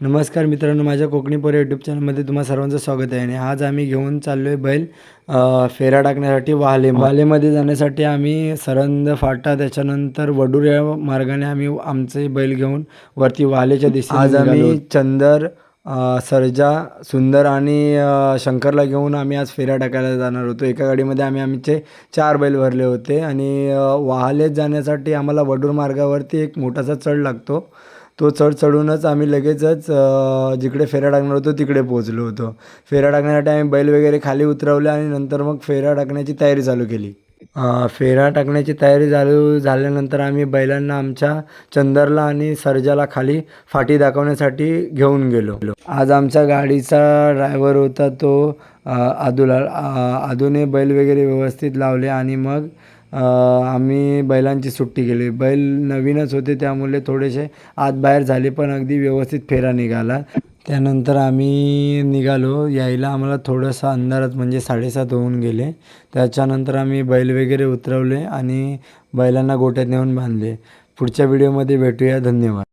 नमस्कार मित्रांनो माझ्या कोकणी पोरे यूट्यूब चॅनलमध्ये तुम्हा सर्वांचं स्वागत आहे आणि आज आम्ही घेऊन चाललो आहे बैल फेरा टाकण्यासाठी वाहले. वाहलेमध्ये जाण्यासाठी आम्ही सरंद फाटा त्याच्यानंतर वडूर या मार्गाने आम्ही आमचे बैल घेऊन वरती वाहलेच्या दिशेने आज आम्ही चंदर सर्जा सुंदर आणि शंकरला घेऊन आम्ही आज फेऱ्या टाकायला जाणार होतो. एका गाडीमध्ये आम्ही आमचे चार बैल भरले होते आणि वाहलेत जाण्यासाठी आम्हाला वडूर मार्गावरती एक मोठासा चढ लागतो. तो चढ चढूनच आम्ही लगेचच जिकडे फेऱ्या टाकणार होतो तिकडे पोहोचलो होतो. फेऱ्या टाकण्यासाठी आम्ही बैल वगैरे खाली उतरवले आणि नंतर मग फेऱ्या टाकण्याची तयारी चालू केली. फेऱ्या टाकण्याची तयारी चालू झाल्यानंतर आम्ही बैलांना आमच्या चंदरला आणि सर्जाला खाली फाटी दाखवण्यासाठी घेऊन गेलो. आज आमच्या गाडीचा ड्रायव्हर होता तो अ, आदुलाल आदूने बैल वगैरे व्यवस्थित लावले आणि मग आम्ही बैलांची सुट्टी केली. बैल नवीनच होते त्यामुळे थोडेसे आत बाहेर झाले पण अगदी व्यवस्थित फेरा निघाला. त्यानंतर आम्ही निघालो. यायला आम्हाला थोडंसं अंधारात म्हणजे साडेसात होऊन गेले. त्याच्यानंतर आम्ही बैल वगैरे उतरवले आणि बैलांना गोट्यात नेऊन बांधले. पुढच्या व्हिडिओमध्ये भेटूया. धन्यवाद.